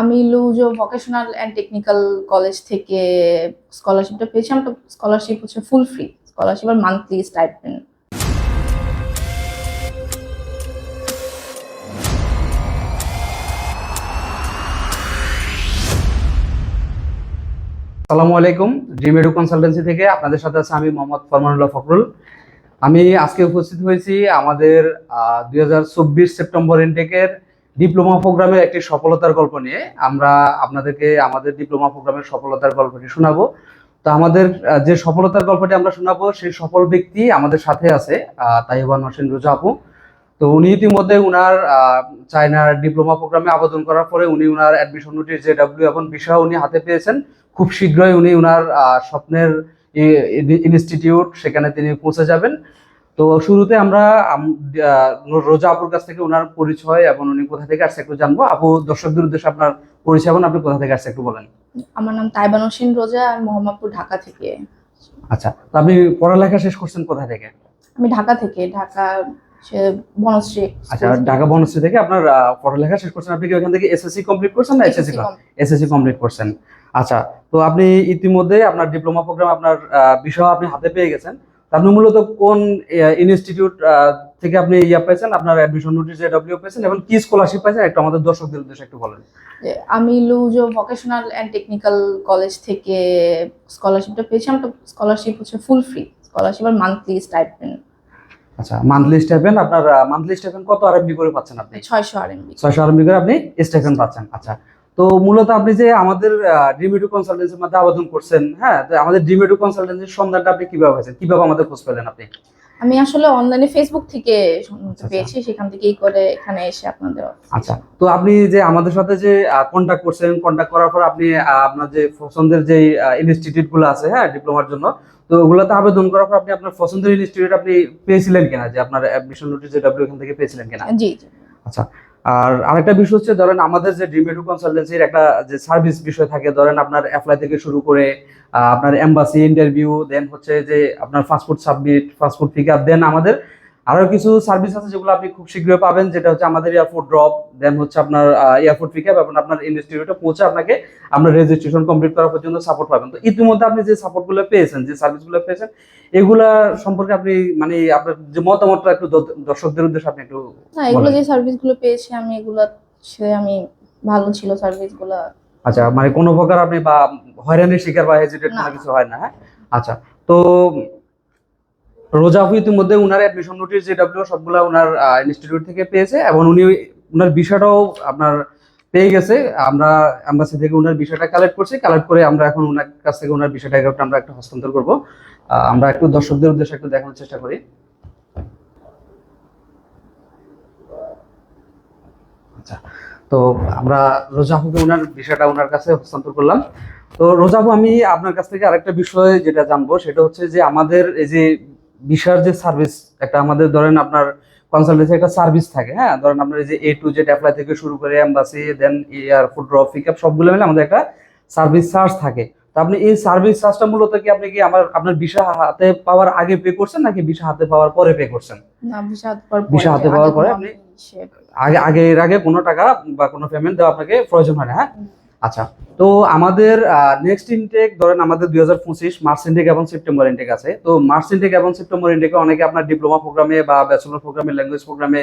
আমি Luzhou vocational and technical college থেকে স্কলারশিপটা পেয়েছি। আমার স্কলারশিপ হচ্ছে ফুল ফ্রি স্কলারশিপ আর মান্থলি স্টাইপেন্ড আসসালামু আলাইকুম ড্রিম এডু কনসালটেন্সি থেকে আপনাদের সাথে আছে আমি মোহাম্মদ ফরমানুল্লাহ ফখরুল। আমি আজকে উপস্থিত হয়েছি আমাদের দুই হাজার চব্বিশ সেপ্টেম্বর ইনটেকের ডিপ্লোমা প্রোগ্রামের একটি সফলতার গল্প নিয়ে আমরা আপনাদেরকে আমাদের ডিপ্লোমা প্রোগ্রামের সফলতার গল্পটি শোনাবো। তো আমাদের যে সফলতার গল্পটি আমরা শোনাবো, সেই সফল ব্যক্তি আমাদের সাথে আছে তাইবান হোসেন রোজা আপু। তো উনি ইতিমধ্যে উনার চায়নার ডিপ্লোমা প্রোগ্রামে আবেদন করার পরে উনি উনার অ্যাডমিশন নোটিশ যে ডাব্লিউ এবং বিষয় উনি হাতে পেয়েছেন। খুব শীঘ্রই উনি উনার স্বপ্নের ইনস্টিটিউট সেখানে তিনি পৌঁছে যাবেন। তো শুরুতে আমরা রোজা আপুর কাছ থেকে ওনার পরিচয় এবং উনি কোথা থেকে আসছে একটু জানব। আপু দর্শকদের উদ্দেশ্যে আপনার পরিচয় এবং আপনি কোথা থেকে আসছে একটু বলেন। আমার নাম তাইবান হোসেন রোজা আর মোহাম্মদপুর ঢাকা থেকে। আচ্ছা তো আপনি পড়ালেখা শেষ করছেন কোথা থেকে? আমি ঢাকা থেকে ঢাকা বনশ্রী। আচ্ছা ঢাকা বনশ্রী থেকে আপনার পড়ালেখা শেষ করছেন। আপনি কি ওখান থেকে এসএসসি কমপ্লিট করছেন না এসএসসি এসএসসি কমপ্লিট করছেন? আচ্ছা তো আপনি ইতিমধ্যে আপনার ডিপ্লোমা প্রোগ্রাম আপনার বিষয় আপনি হাতে পেয়ে গেছেন। আপনি মূলত কোন ইনস্টিটিউট থেকে আপনি ইয়া পেয়েছেন? আপনার অ্যাডমিশন নোটিশ ডব্লিউ পেয়েছেন এবং কি স্কলারশিপ পেয়েছেন? একটু আমাদের দর্শকদের উদ্দেশ্যে একটু বলেন। আমি Luzhou vocational and technical college থেকে স্কলারশিপটা পেয়েছি। আমার স্কলারশিপ হচ্ছে ফুল ফ্রি স্কলারশিপ আর মান্থলি স্টাইপেন্ড আচ্ছা মান্থলি স্টাইপেন্ড আপনার মান্থলি স্টাইপেন্ড কত আরএমবি করে পাচ্ছেন আপনি? ছয়শো আর এমবি ছয়শো আরএমবি করে আপনি স্টাইপেন্ড পাচ্ছেন। আচ্ছা তো মূলত আপনি যে আমাদের ড্রিমেডু কনসালটেন্সির মধ্যে আবেদন করছেন হ্যাঁ তো আমাদের ড্রিমেডু কনসালটেন্সির সন্ধানটা আপনি কীভাবে পাচ্ছেন কীভাবে আমাদের খোঁজ পেলেন আপনি? আমি আসলে অনলাইনে ফেসবুক থেকে শুনতে আচ্ছা। পেয়েছি সেখান থেকেই করে এখানে এসে আপনাদের আচ্ছা তো আপনি যে আমাদের সাথে যে কন্ট্যাক্ট করছেন কন্ট্যাক্ট করার পর আপনি আপনার যে পছন্দের যে ইনস্টিটিউটগুলো আছে হ্যাঁ ডিপ্লোমার জন্য তো ওগুলোতে আবেদন করার পর আপনি আপনার পছন্দের ইনস্টিটিউট আপনি পেয়েছিলেন কিনা? যে আপনার অ্যাডমিশন নোটিস যে ডাব্লিউ এখান থেকে পেয়েছিলেন কিনা? জি জি। আচ্ছা আর আরেকটা বিষয় হচ্ছে, ধরেন আমাদের যে ডিমেটু কনসালটেন্সির একটা যে সার্ভিস বিষয় থাকে, ধরেন আপনার অ্যাপ্লাই থেকে শুরু করে আপনার এম্বাসি ইন্টারভিউ দেন হচ্ছে যে আপনার passport submit fast food pick up then আমাদের আরও কিছু সার্ভিস আছে যেগুলো আপনি খুব শীঘ্রই পাবেন যেটা হচ্ছে আমাদের এয়ারপোর্ট ড্রপ দেন হচ্ছে আপনার এয়ারপোর্ট পিক আপ এবং আপনার ইনস্টিটিউটে পৌঁছে আপনাকে আপনার রেজিস্ট্রেশন কমপ্লিট করা পর্যন্ত সাপোর্ট পাবেন তো ইতিমধ্যে আপনি যে সাপোর্টগুলো পেয়েছেন যে সার্ভিসগুলো পেয়েছেন এগুলা সম্পর্কে আপনি মানে আপনার যে মতামতটা একটু দর্শকদের উদ্দেশ্যে আপনি একটু না এগুলো। যে সার্ভিসগুলো পেয়েছি আমি এগুলো সে আমি ভালো ছিল সার্ভিসগুলো আচ্ছা মানে কোনো প্রকার আপনি বা হয়রানির শিকার বা হেজিটেট কোনো। কিছু হয় না হ্যাঁ আচ্ছা তো রোজা আপু ইতিমধ্যে উনার অ্যাডমিশন নোটিশ যে ডাব্লিউ সবগুলা উনার ইনস্টিটিউট থেকে পেয়েছে এবং উনি উনার বিষয়টাও আপনার পেয়ে গেছে। আমরা এম্বাসি থেকে উনার বিষয়টা কালেক্ট করছি। কালেক্ট করে আমরা এখন উনার কাছ থেকে উনার বিষয়টা আমরা একটা হস্তান্তর করব। আমরা একটু দর্শকদের উদ্দেশ্যে একটু দেখানোর চেষ্টা করি। আচ্ছা তো আমরা রোজাফুকে ওনার বিষয়টা ওনার কাছে হস্তান্তর করলাম। তো রোজাফু আমি আপনার কাছ থেকে আরেকটা বিষয় যেটা জানব, সেটা হচ্ছে যে আমাদের এই যে বিষয়ের যে সার্ভিস একটা আমাদের ধরেন আপনার কনসালটেন্সি একটা সার্ভিস থাকে হ্যাঁ? ধরেন আপনার এই যে এ টু জেড অ্যাপ্লাই থেকে শুরু করে embassy then airport drop pick up সবগুলো মিলে আমাদের একটা সার্ভিস চার্জ থাকে। তো আপনি এই সার্ভিস চার্জটা মূলত কি আপনি কি আমার আপনার বিষয় হাতে পাওয়ার আগে পে করছেন নাকি বিষয় হাতে পাওয়ার পরে পে করছেন? না ভিসা হাতে পাওয়ার ভিসা হাতে পাওয়ার পরে আপনি আগে আগে এর আগে কোনো টাকা বা কোনো পেমেন্ট দেওয়া আপনাকে প্রয়োজন হয় না হ্যাঁ। আচ্ছা তো আমাদের নেক্সট ইনটেক ধরেন আমাদের দুই হাজার পঁচিশ মার্চ ইনটেক এবং সেপ্টেম্বর ইনটেক আছে। তো মার্চ ইনটেক এবং সেপ্টেম্বর ইনটেকে অনেকে আপনার ডিপ্লোমা প্রোগ্রামে বা ব্যাচেলর প্রোগ্রামে ল্যাঙ্গুয়েজ প্রোগ্রামে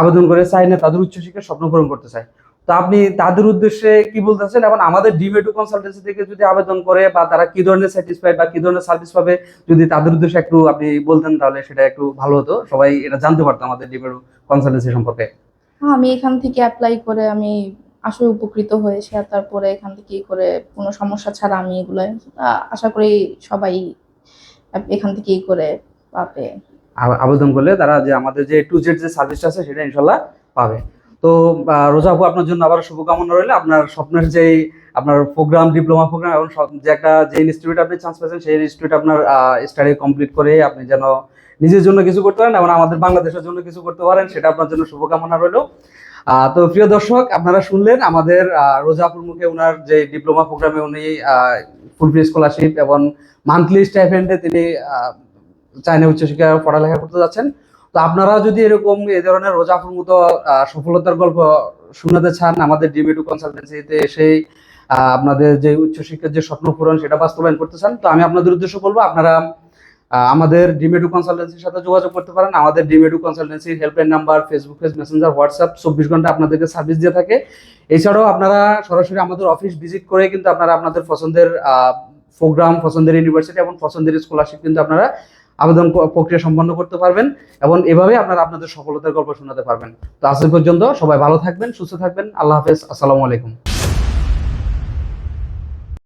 আবেদন করে চায় না তাদের উচ্চশিক্ষার স্বপ্ন পূরণ করতে চায়। তো আপনি তাদের উদ্দেশ্যে কি বলতেছেন? এবং আমাদের ডিমেটু কনসালটেন্সি থেকে যদি আবেদন করে বা তারা কি ধরনের স্যাটিসফাইড বা কি ধরনের সার্ভিস পাবে যদি তাদের উদ্দেশ্যে একটু আপনি বলতেন তাহলে সেটা একটু ভালো হতো। সবাই এটা জানতে পারতো আমাদের ডিমেটু কনসালটেন্সি সম্পর্কে। হ্যাঁ, আমি এখান থেকে অ্যাপ্লাই করে আমি আসলে উপকৃত হয়েছি আর তারপরে এখান থেকে করে কোনো সমস্যা ছাড়া আমি এগুলো আশা করি সবাই এখান থেকেই করে পাবে। আবেদন করলে তারা যে আমাদের যে টু জেড যে সার্ভিসটা আছে সেটা ইনশাল্লাহ পাবে। তো রোজা আপু, আপনার জন্য আবার শুভকামনা রইলে। আপনার স্বপ্নের যে আপনার প্রোগ্রাম ডিপ্লোমা প্রোগ্রাম এবং যে একটা যে ইনস্টিটিউট আপনি চান্স পেয়েছেন, সেই ইনস্টিটিউট আপনার স্টাডি কমপ্লিট করে আপনি যেন নিজের জন্য কিছু করতে পারেন এবং আমাদের বাংলাদেশের জন্য কিছু করতে পারেন, সেটা আপনার জন্য শুভকামনা রইল। তো প্রিয় দর্শক আপনারা শুনলেন আমাদের রোজা মুখে ওনার যে ডিপ্লোমা প্রোগ্রামে উনি ফুল ফ্রি স্কলারশিপ এবং মান্থলি স্টাইপেন্ডে তিনি চায়না উচ্চশিক্ষা পড়ালেখা করতে যাচ্ছেন। তো আপনারা যদি এরকম এ ধরনের রোজাফুর মতো সফলতার গল্প শোনাতে চান আমাদের ডিমেটু কনসালটেন্সিতে এসে আহ, আপনাদের যে উচ্চশিক্ষার যে স্বপ্ন পূরণ সেটা বাস্তবায়ন করতে চান তো আমি আপনাদের উদ্দেশ্য বলব আপনারা আমাদের ডিমেডু কনসালটেন্সির সাথে যোগাযোগ করতে পারেন। আমাদের ডিমেডু কনসালটেন্সির helpline number Facebook page Messenger WhatsApp চব্বিশ ঘণ্টা আপনাদেরকে সার্ভিস দিয়ে থাকে। এছাড়াও আপনারা সরাসরি আমাদের অফিস ভিজিট করে কিন্তু আপনারা আপনাদের পছন্দের প্রোগ্রাম পছন্দের ইউনিভার্সিটি এবং পছন্দের স্কলারশিপ কিন্তু আপনারা আবেদন প্রক্রিয়া সম্পন্ন করতে পারবেন এবং এভাবে আপনারা আপনাদের সফলতার গল্প শোনাতে পারবেন। তো আজ এই পর্যন্ত সবাই ভালো থাকবেন, সুস্থ থাকবেন। আল্লাহ হাফেজ। আসসালামু আলাইকুম।